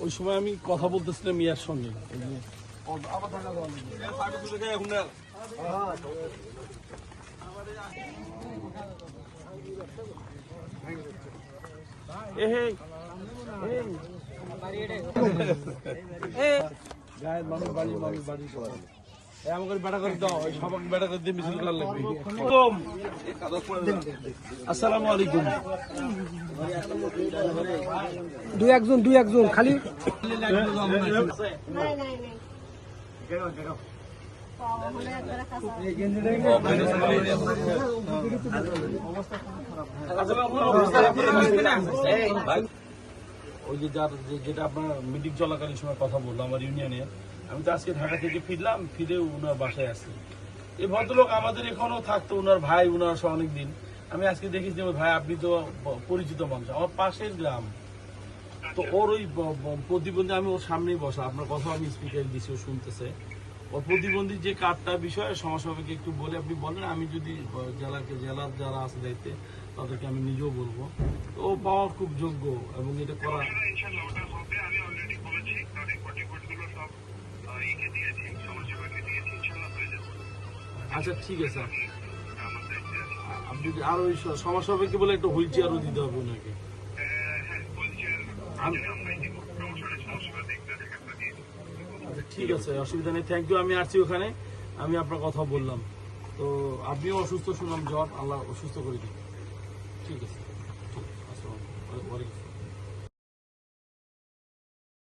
ওই সময় আমি কথা বলতেছিলাম মিয়ার সঙ্গে। গায়ের মানুষ বাড়ি মানুষ বাড়ি। আসসালামু আলাইকুম। দুই একজন দুই একজন খালি। ওই যে যার যে- যেটা আপনার মিটিং চলাকালীন সময় কথা বলল আমার ইউনিয়নে আমি তো আজকে ঢাকা থেকে ফিরলাম, ফিরে উনার বাসায় আসি এই ভদ্রলোক আমাদের এখানেও থাকতো, উনার ভাই, উনার সহ অনেক দিন আমি আজকে দেখেছি যে, ভাই, আপনি তো পরিচিত মানুষ, আমার পাশের গ্রাম। তো ওর ওই প্রতিবন্ধী, আমি ওর সামনেই বসা, আপনার কথা আমি স্পিকার দিছি, ও শুনতেছে। ওর প্রতিবন্ধী যে কার্ডটা বিষয়ে সমাজসভাকে একটু বলে, আপনি বলেন, আমি যদি জেলাকে, জেলার যারা আছে দায়িত্বে, তাদেরকে আমি নিজেও বলব। তো ও পাওয়ার খুব যোগ্য এবং এটা করা আচ্ছা ঠিক আছে। আপনি যদি আর ওই স- সমাজসভাকে বলে একটা হুইল চেয়ারও দিতে হবে ওনাকে। হ্যাঁ। আচ্ছা ঠিক আছে অসুবিধা নেই। থ্যাংক ইউ আমি আসছি ওখানে। আমি আপনার কথা বললাম। তো আপনিও অসুস্থ শুনলাম জ্বর আল্লাহ অসুস্থ করে দিন ঠিক আছে।